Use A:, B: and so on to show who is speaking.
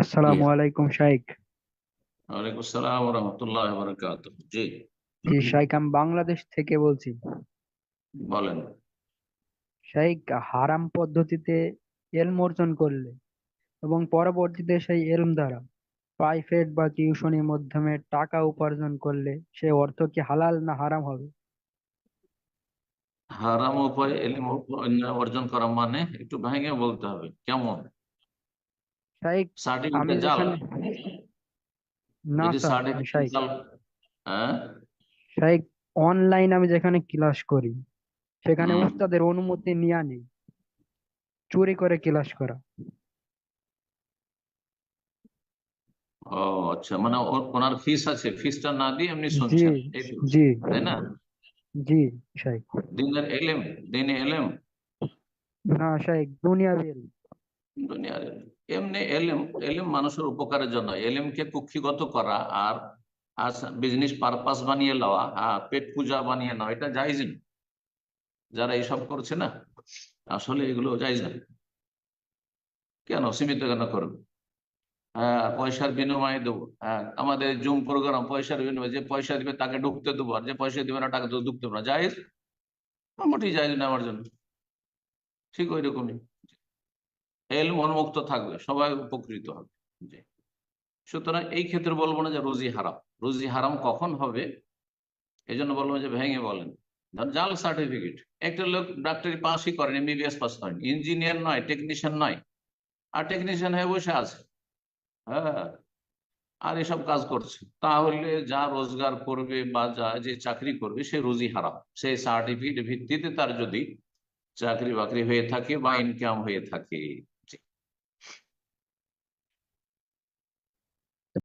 A: আসসালামু আলাইকুম শাইখ।
B: ওয়ালাইকুম আসসালাম রহমতুল্লাহ বরকাত জি।
A: জি শাইখ আমি বাংলাদেশ থেকে বলছি।
B: বলেন।
A: শাইখ হারাম পদ্ধতিতে এলম অর্জন করলে এবং পরবর্তীতে সেই এলম দ্বারা প্রাইভেট বা টিউশনির মাধ্যমে টাকা উপার্জন করলে সে অর্থ কি হালাল না হারাম হবে?
B: হারাম উপায় এলিম অর্জন করা মানে একটু ভেঙে বলতে হবে। কেমন?
A: শাইখ আমি যেখানে না স্যার শাইখ।
B: হ্যাঁ?
A: শাইখ অনলাইন আমি যেখানে ক্লাস করি সেখানে অনুমতি নেওয়া নেই। চুরি করে ক্লাস করা।
B: ও আচ্ছা মানে ওর- ওনার ফিস আছে ফিসটা না দিয়ে এমনি শুনছেন
A: জি।
B: তাই না?
A: জি শাইখ।
B: দিনের এলেম দিনে এলেম?
A: না শাইখ দুনিয়াবি এলম।
B: দুনিয়ার। এমনি এলেম এলেম মানুষের উপকারের জন্য। এলেমকে কুক্ষিগত করা আর আর বিজনেস পারপাস বানিয়ে লওয়া হ্যাঁ পেট পূজা বানিয়ে নেওয়া, এটা জায়জ না। যারা এইসব করছে না, আসলে এগুলো জায়জ না। কেন? সীমিত কেন করবে? হ্যাঁ পয়সার বিনিময়ে দেবো। হ্যাঁ আমাদের জুম প্রোগ্রাম পয়সার বিনিময়ে যে পয়সা দিবে তাকে ঢুকতে দেবো, আর যে পয়সা দিবে না তো ঢুকতে দেবো না। জায়েজ? মোটেই জায়েজ না আমার জন্য। ঠিক ওই রকমই। এল উন্মুক্ত থাকবে, সবাই উপকৃত হবে। সুতরাং এই ক্ষেত্রে বলব না যে রুজি হারাম। রুজি হারাম কখন হবে? এই জন্য বলব যে ভেঙে বলেন। ধর জাল সার্টিফিকেট একটা লোক ডাক্তারি পাসই করেন এমবিবিএস পাস করেন ইঞ্জিনিয়ার নয় টেকনিশিয়ান নয়, আর টেকনিশিয়ান হয়ে বসে আছে। হ্যাঁ আর এসব কাজ করছে। তাহলে যা রোজগার করবে বা যা যে চাকরি করবে, সে রুজি হারাম। সেই সার্টিফিকেট ভিত্তিতে তার যদি চাকরি বাকরি হয়ে থাকে বা ইনকাম হয়ে থাকে।